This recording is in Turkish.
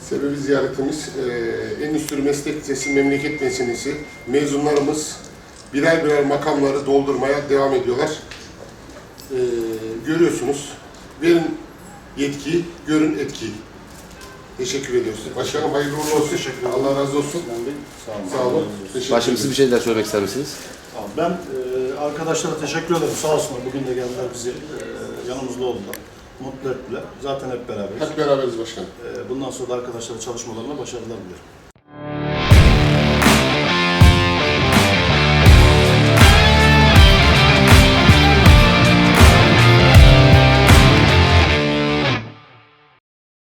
Sebebi ziyaretimiz eee Endüstri Meslek Lisesi Memleket Meselesi mezunlarımız birer birer makamları doldurmaya devam ediyorlar. Eee, görüyorsunuz. Verin yetkiyi, görün etkiyi. Teşekkür ediyoruz. Başkanım hayırlı uğurlu olsun. Teşekkür ederim. Allah razı olsun. Ben de sağ olun. Sağ olun. Teşekkür Başkanım siz bir şeyler söylemek ister misiniz? Tamam, Ben e, arkadaşlara teşekkür ederim. Sağ olsunlar. Bugün de geldiler bizi e, yanımızda oldular. Mutlu ettiler. Zaten hep beraberiz. Hep beraberiz başkanım. E, bundan sonra da arkadaşlara çalışmalarına başarılar diliyorum.